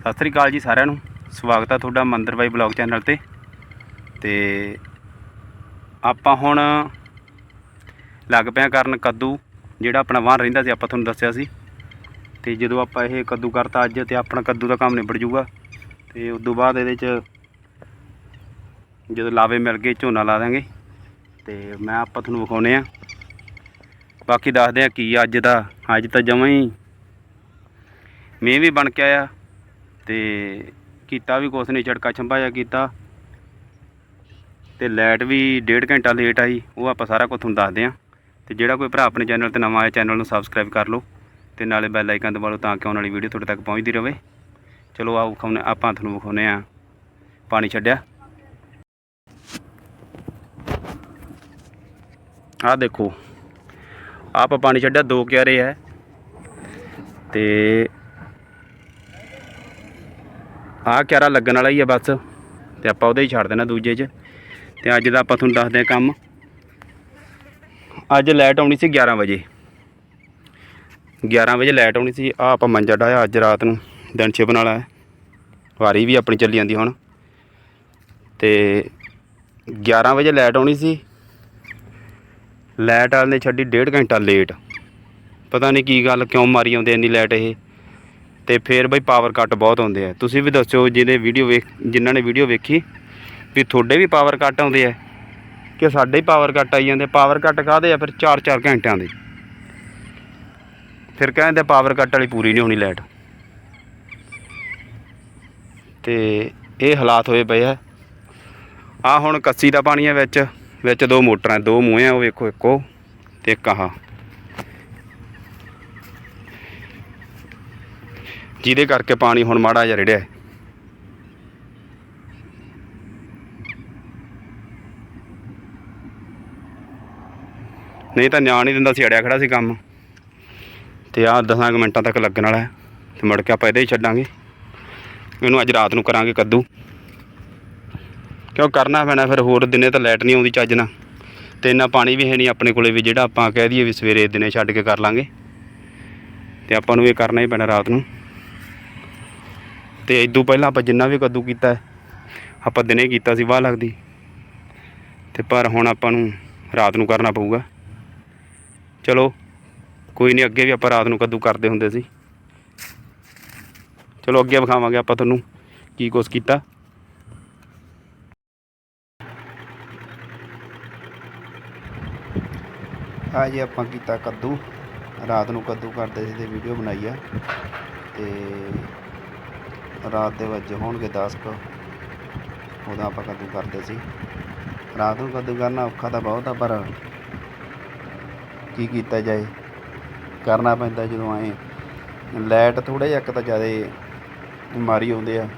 ਸਤਿ ਸ੍ਰੀ ਅਕਾਲ ਜੀ ਸਾਰਿਆਂ ਨੂੰ। ਸਵਾਗਤ ਆ ਤੁਹਾਡਾ ਮੰਦਰ ਬਾਈ ਬਲੌਗ ਚੈਨਲ ਤੇ। ਤੇ ਆਪਾਂ ਹੁਣ ਲੱਗ ਪਿਆ ਕਰਨ ਕੱਦੂ, ਜਿਹੜਾ ਆਪਣਾ ਵਾਹਨ ਰਹਿੰਦਾ ਸੀ, ਆਪਾਂ ਤੁਹਾਨੂੰ ਦੱਸਿਆ ਸੀ। ਤੇ ਜਦੋਂ ਆਪਾਂ ਇਹ ਕੱਦੂ ਕਰਤਾ ਅੱਜ, ਤੇ ਆਪਣਾ ਕੱਦੂ ਦਾ ਕੰਮ ਨਿਬੜ ਜੂਗਾ ਤੇ ਉਸ ਤੋਂ ਬਾਅਦ ਇਹਦੇ ਚ ਜਦੋਂ ਲਾਵੇ ਮਿਲ ਗਏ, ਝੋਨਾ ਲਾ ਦਾਂਗੇ ਤੇ ਮੈਂ ਆਪਾਂ ਤੁਹਾਨੂੰ ਵਿਖਾਉਨੇ ਆ। ਬਾਕੀ ਦੱਸਦੇ ਆ ਕੀ ਅੱਜ ਦਾ, ਅੱਜ ਤਾਂ ਜਮਾਂ ਹੀ ਮੀਂਹ ਵੀ ਬਣ ਕੇ ਆਇਆ। ਤੇ ਕੀਤਾ ਵੀ ਕੁਛ ਨਹੀਂ ਝਟਕਾ ਜਿਹਾ ਕੀਤਾ। ਤੇ ਲਾਈਟ ਵੀ ਡੇਢ ਘੰਟਾ ਲੇਟ ਆਈ, ਉਹ ਆਪਾਂ ਸਾਰਾ ਕੁਝ ਤੁਹਾਨੂੰ ਦੱਸਦੇ ਆ। ਤੇ ਜਿਹੜਾ ਕੋਈ ਭਰਾ ਆਪਣੇ ਚੈਨਲ ਤੇ ਨਵਾਂ ਆਇਆ, ਚੈਨਲ ਨੂੰ ਸਬਸਕ੍ਰਾਈਬ ਕਰ ਲਓ। ਤੇ ਨਾਲੇ ਬੈਲ ਆਈਕਨ ਦਬਾ ਲਓ ਤਾਂ ਕਿ ਆਉਣ ਵਾਲੀ ਵੀਡੀਓ ਤੁਹਾਡੇ ਤੱਕ ਪਹੁੰਚਦੀ ਰਹੇ। ਚਲੋ ਆਓ ਵਿਖਾਉਨੇ, ਆਪਾਂ ਤੁਹਾਨੂੰ ਵਿਖਾਉਨੇ ਆ। ਪਾਣੀ ਛੱਡਿਆ। ਆਹ ਦੇਖੋ ਆਪ ਪਾਣੀ ਛੱਡਿਆ, ਦੋ ਕਿਆਰੇ ਹੈ ਤੇ ਆਹ ਕਿਆਰਾ ਲੱਗਣ ਵਾਲਾ ਹੀ ਆ ਬਸ, ਤੇ ਆਪਾਂ ਉਹਦੇ ਹੀ ਛੱਡ ਦੇਣਾ ਦੂਜੇ 'ਚ। ਤੇ ਅੱਜ ਦਾ ਆਪਾਂ ਤੁਹਾਨੂੰ ਦੱਸਦੇ ਆ ਕੰਮ। ਅੱਜ ਲਾਈਟ ਆਉਣੀ ਸੀ 11 ਵਜੇ। 11 ਵਜੇ ਲਾਈਟ ਆਉਣੀ ਸੀ। ਆ ਆਪਾਂ ਮੰਜਾ ਡਾਇਆ ਅੱਜ ਰਾਤ ਨੂੰ, ਦਿਨ ਛਿਪਣ ਵਾਲਾ ਹੈ ਵਾਰੀ ਵੀ ਆਪਣੀ ਚੱਲੀ ਜਾਂਦੀ ਹੁਣ। ਤੇ 11 ਵਜੇ ਲਾਈਟ ਆਉਣੀ ਸੀ। ਲਾਈਟ ਵਾਲੇ ਨੇ ਛੱਡੀ ਡੇਢ ਘੰਟਾ ਲੇਟ ਪਤਾ ਨਹੀਂ ਕੀ ਗੱਲ ਕਿਉਂ ਮਾਰੀ ਆਉਂਦੇ ਇੰਨੀ ਲਾਈਟ ਇਹ। ਤੇ ਫਿਰ ਬਈ ਪਾਵਰ ਕੱਟ ਬਹੁਤ ਆਉਂਦੇ ਆ। ਤੁਸੀਂ ਵੀ ਦੱਸਿਓ ਜਿਹਦੇ ਵੀਡੀਓ ਵੇਖ, ਜਿਨ੍ਹਾਂ ਨੇ ਵੀਡੀਓ ਵੇਖੀ, ਵੀ ਤੁਹਾਡੇ ਵੀ ਪਾਵਰ ਕੱਟ ਆਉਂਦੇ ਆ ਕਿ ਸਾਡੇ ਹੀ ਪਾਵਰ ਕੱਟ ਆਈ ਜਾਂਦੇ। ਪਾਵਰ ਕੱਟ ਕਾਹਦੇ ਆ ਫਿਰ? 4-4 ਘੰਟਿਆਂ ਦੇ। ਫਿਰ ਕਹਿੰਦੇ ਪਾਵਰ ਕੱਟ ਵਾਲੀ ਪੂਰੀ ਨਹੀਂ ਹੋਣੀ ਲਾਈਟ ਤੇ ਇਹ ਹਾਲਾਤ ਹੋਏ ਪਏ ਆ। ਆ ਹੁਣ ਕੱਸੀ ਦਾ ਪਾਣੀ ਹੈ ਵਿੱਚ। ਵਿੱਚ ਦੋ ਮੋਟਰਾਂ, ਦੋ ਮੂੰਹ ਆ, ਉਹ ਵੇਖੋ ਇੱਕੋ ਤੇ ਇੱਕ ਆਹ। ਜਿਹਦੇ ਕਰਕੇ ਪਾਣੀ ਹੁਣ ਮਾੜਾ ਜਿਹਾ ਰੜਿਆ ਹੈ। ਨਹੀਂ ਤਾਂ ਨਿਆਣ ਨਹੀਂ ਦਿੰਦਾ ਸੀ, ਅੜਿਆ ਖੜਾ ਸੀ ਕੰਮ। ਤੇ ਆਹ 10 ਕੁ ਮਿੰਟਾਂ ਤੱਕ ਲੱਗਣ ਵਾਲਾ ਹੈ, ਤੇ ਮੁੜ ਕੇ ਆਪਾਂ ਇਹਦੇ ਹੀ ਛੱਡਾਂਗੇ। ਇਹਨੂੰ ਅੱਜ ਰਾਤ ਨੂੰ ਕਰਾਂਗੇ ਕੱਦੂ। ਕਿਉਂ ਕਰਨਾ ਪੈਣਾ ਫਿਰ, ਹੋਰ ਦਿਨੇ ਤਾਂ ਲਾਈਟ ਨਹੀਂ ਆਉਂਦੀ ਚੱਜ ਨਾਲ। ਤੇ ਇੰਨਾ ਪਾਣੀ ਵੀ ਹੈ ਨਹੀਂ ਆਪਣੇ ਕੋਲੇ ਵੀ, ਜਿਹੜਾ ਆਪਾਂ ਕਹਿ ਦਈਏ ਵੀ ਸਵੇਰੇ ਦਿਨੇ ਛੱਡ ਕੇ ਕਰ ਲਾਂਗੇ। ਤੇ ਆਪਾਂ ਨੂੰ ਇਹ ਕਰਨਾ ਹੀ ਪੈਣਾ ਰਾਤ ਨੂੰ। ਤੇ ਇਦੋਂ ਪਹਿਲਾਂ ਆਪਾਂ ਜਿੰਨਾ ਵੀ ਕੱਦੂ ਕੀਤਾ ਆਪਾਂ ਦਿਨੇ ਕੀਤਾ ਸੀ, ਵਾਹ ਲੱਗਦੀ। ਤੇ ਪਰ ਹੁਣ ਆਪਾਂ ਨੂੰ ਰਾਤ ਨੂੰ ਕਰਨਾ ਪਊਗਾ। ਚਲੋ, ਕੋਈ ਨਹੀਂ, ਅੱਗੇ ਵੀ ਆਪਾਂ ਰਾਤ ਨੂੰ ਕੱਦੂ ਕਰਦੇ ਹੁੰਦੇ ਸੀ। ਚਲੋ, ਅੱਗੇ ਵਿਖਾਵਾਂਗੇ ਆਪਾਂ ਤੁਹਾਨੂੰ ਕੀ ਕੁਛ ਕੀਤਾ। ਆ ਜੀ, ਆਪਾਂ ਕੀਤਾ ਕੱਦੂ। ਰਾਤ ਨੂੰ ਕੱਦੂ ਕਰਦੇ ਸੀ ਤੇ ਵੀਡੀਓ ਬਣਾਈ ਆ। ਤੇ ਰਾਤ ਦੇ ਵਜੇ ਹੋਣਗੇ 10 ਕੁ। ਉਦੋਂ ਆਪਾਂ ਕੱਦੂ ਕਰਦੇ ਸੀ। ਰਾਤ ਨੂੰ ਕੱਦੂ ਕਰਨਾ ਔਖਾ ਤਾਂ ਬਹੁਤ ਆ, ਪਰ ਕੀ ਕੀਤਾ ਜਾਏ? ਕਰਨਾ ਪੈਂਦਾ ਜਦੋਂ ਆਏ ਲਾਈਟ ਥੋੜਾ ਜਿਹਾ ਇੱਕ ਤਾਂ ਜ਼ਿਆਦਾ ਮਾਰੀ ਆਉਂਦੇ ਆ।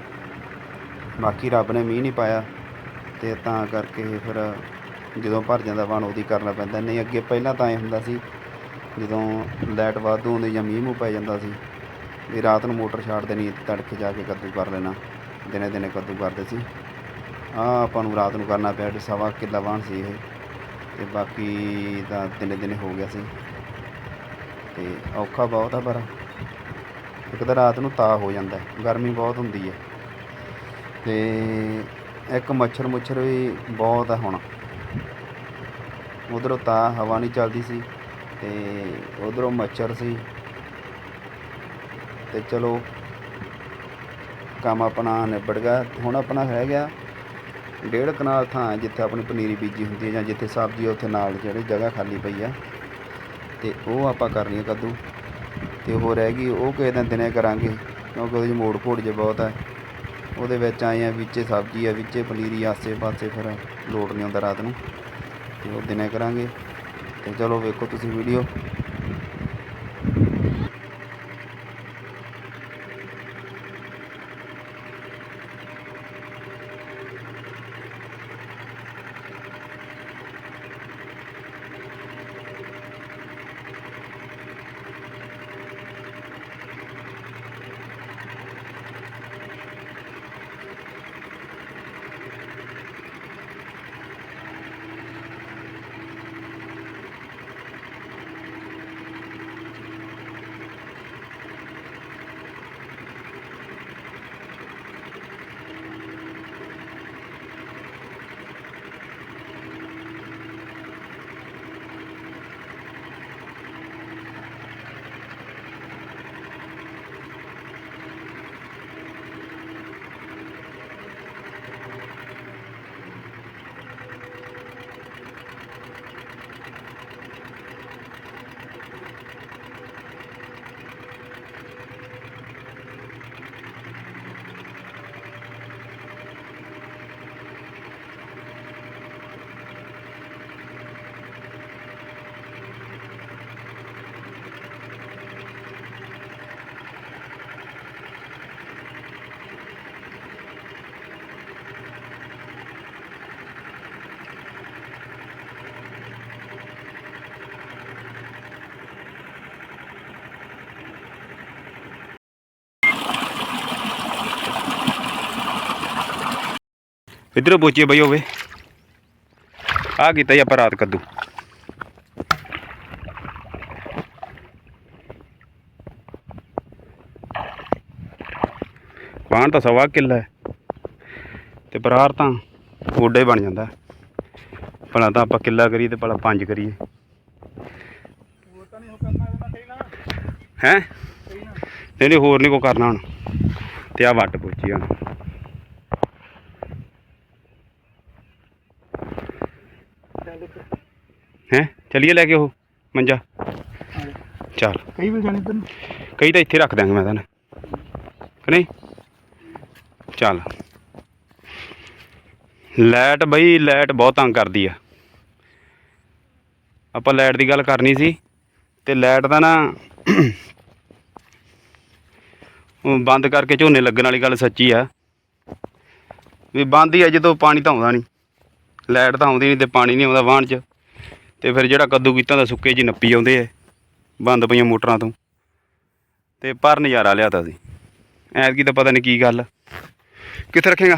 ਬਾਕੀ ਰੱਬ ਨੇ ਮੀਂਹ ਨਹੀਂ ਪਾਇਆ ਤੇ ਤਾਂ ਕਰਕੇ ਫਿਰ ਜਦੋਂ ਭਰ ਜਾਂਦਾ ਵਾਣ ਉਹਦੀ ਕਰਨਾ ਪੈਂਦਾ। ਨਹੀਂ, ਅੱਗੇ ਪਹਿਲਾਂ ਤਾਂ ਐ ਹੁੰਦਾ ਸੀ, ਜਦੋਂ ਲਾਈਟ ਵਾਧੂ ਹੁੰਦੀ ਜਾਂ ਮੀਂਹ ਮੂੰਹ ਪੈ ਜਾਂਦਾ ਸੀ। ਵੀ ਰਾਤ ਨੂੰ ਮੋਟਰ ਛੱਡ ਦੇਣੀ ਤੜਕੇ ਜਾ ਕੇ ਕੱਦੂ ਕਰ ਲੈਣਾ। ਦਿਨੇ ਦਿਨੇ ਕੱਦੂ ਕਰਦੇ ਸੀ। ਆ ਆਪਾਂ ਨੂੰ ਰਾਤ ਨੂੰ ਕਰਨਾ ਪਿਆ ਸਵਾ ਕਿੱਲਾ ਵਾਣ ਸੀ ਇਹ। ਤੇ ਬਾਕੀ ਤਾਂ ਦਿਨੇ ਦਿਨੇ ਹੋ ਗਿਆ ਸੀ। ਤੇ ਔਖਾ ਬਹੁਤ ਆ ਪਰ ਇੱਕ ਤਾਂ ਰਾਤ ਨੂੰ ਤਾ ਹੋ ਜਾਂਦਾ ਗਰਮੀ ਬਹੁਤ ਹੁੰਦੀ ਹੈ। ਤੇ ਇੱਕ ਮੱਛਰ ਮੁੱਛਰ ਵੀ ਬਹੁਤ ਆ ਹੁਣ। ਉਧਰੋਂ ਤਾਂ ਹਵਾ ਨਹੀਂ ਚੱਲਦੀ ਸੀ ਤੇ ਉਧਰੋਂ ਮੱਛਰ ਸੀ। ਤੇ ਚਲੋ ਕੰਮ ਆਪਣਾ ਨਿਬੜ ਗਿਆ। ਹੁਣ ਆਪਣਾ ਰਹਿ ਗਿਆ ਡੇਢ ਕਨਾਲ ਥਾਂ ਹੈ ਜਿੱਥੇ ਆਪਣੀ ਪਨੀਰੀ ਬੀਜੀ ਹੁੰਦੀ ਹੈ ਜਾਂ ਜਿੱਥੇ ਸਬਜ਼ੀ ਉੱਥੇ ਨਾਲ ਜਿਹੜੀ ਜਗ੍ਹਾ ਖਾਲੀ ਪਈ ਆ। ਤੇ ਉਹ ਆਪਾਂ ਕਰਨੀ ਹੈ ਕੱਦੂ। ਤੇ ਉਹ ਰਹਿ ਗਈ, ਉਹ ਕਿਸੇ ਦਿਨ ਦਿਨੇ ਕਰਾਂਗੇ, ਕਿਉਂਕਿ ਉਹਦੇ 'ਚ ਮੋੜ ਘੋੜ ਜੇ ਬਹੁਤ ਹੈ ਉਹਦੇ ਵਿੱਚ ਆਏ ਆ, ਵਿੱਚੇ ਸਬਜ਼ੀ ਆ, ਵਿੱਚੇ ਪਨੀਰੀ ਆਸੇ ਪਾਸੇ ਫਿਰ ਲੋਟ ਨਹੀਂ ਆਉਂਦਾ ਰਾਤ ਨੂੰ। ਤੇ ਉਹ ਦਿਨੇ ਕਰਾਂਗੇ। ਤੇ ਚਲੋ ਵੇਖੋ ਤੁਸੀਂ ਵੀਡੀਓ। ਇਧਰੋਂ ਬੋਚੇ ਬਈ ਹੋਵੇ ਆ ਕੀਤਾ ਜੀ ਆਪਾਂ ਰਾਤ ਕੱਦੂ। ਵਾਹਣ ਤਾਂ ਸਵਾ ਕਿੱਲਾ ਹੈ। ਤੇ ਬਰਾਰ ਤਾਂ ਗੋਡਾ ਹੀ ਬਣ ਜਾਂਦਾ। ਭਲਾ ਤਾਂ ਆਪਾਂ ਕਿੱਲਾ ਕਰੀਏ ਤੇ ਭਲਾ ਪੰਜ ਕਰੀਏ। ਹੋਰ ਤਾਂ ਹੈ? ਕਹੀ ਨਹੀਂ, ਹੋਰ ਨਹੀਂ ਕੋ ਕਰਨਾ ਹੁਣ। ਤੇ ਆ ਵੱਟ ਪੁੱਛੀ ਹੁਣ ਚੱਲ ਇੱਕ ਹੈ ਚਲਿਏ ਲੈ ਕੇ ਉਹ ਮੰਜਾ। ਚੱਲ। ਕਈ ਵੀ ਜਾਣੀ ਤੈਨੂੰ? ਕਈ ਤਾਂ ਇੱਥੇ ਰੱਖ ਦਾਂਗੇ ਮੈਂ ਤਾਂ ਕਿ ਨਹੀਂ? ਚੱਲ। ਲਾਈਟ ਬਈ ਲਾਈਟ ਬਹੁਤ ਤੰਗ ਕਰਦੀ ਆ। ਆਪਾਂ ਲਾਈਟ ਦੀ ਗੱਲ ਕਰਨੀ ਸੀ ਤੇ ਲਾਈਟ ਦਾ ਨਾ ਉਹ ਬੰਦ ਕਰਕੇ ਝੋਨੇ ਲੱਗਣ ਵਾਲੀ ਗੱਲ ਸੱਚੀ ਆ। ਵੀ ਬੰਦ ਹੀ ਆ ਜਦੋਂ ਪਾਣੀ ਤਾਂ ਆਉਂਦਾ ਨਹੀਂ। ਲਾਈਟ ਤਾਂ ਆਉਂਦੀ ਨਹੀਂ ਤੇ ਪਾਣੀ ਨਹੀਂ ਆਉਂਦਾ ਵਾਹਣ 'ਚ। ਤੇ ਫਿਰ ਜਿਹੜਾ ਕੱਦੂ ਕੀਤਾ ਦਾ ਸੁੱਕੇ ਜੀ ਨੱਪੀ ਆਉਂਦੇ ਆ, ਬੰਦ ਪਈਆਂ ਮੋਟਰਾਂ ਤੋਂ। ਤੇ ਪਰ ਨਜ਼ਾਰਾ ਲਿਆਤਾ ਸੀ। ਐਤਕੀ ਤਾਂ ਪਤਾ ਨਹੀਂ ਕੀ ਗੱਲ ਕਿੱਥੇ ਰੱਖੇਗਾ?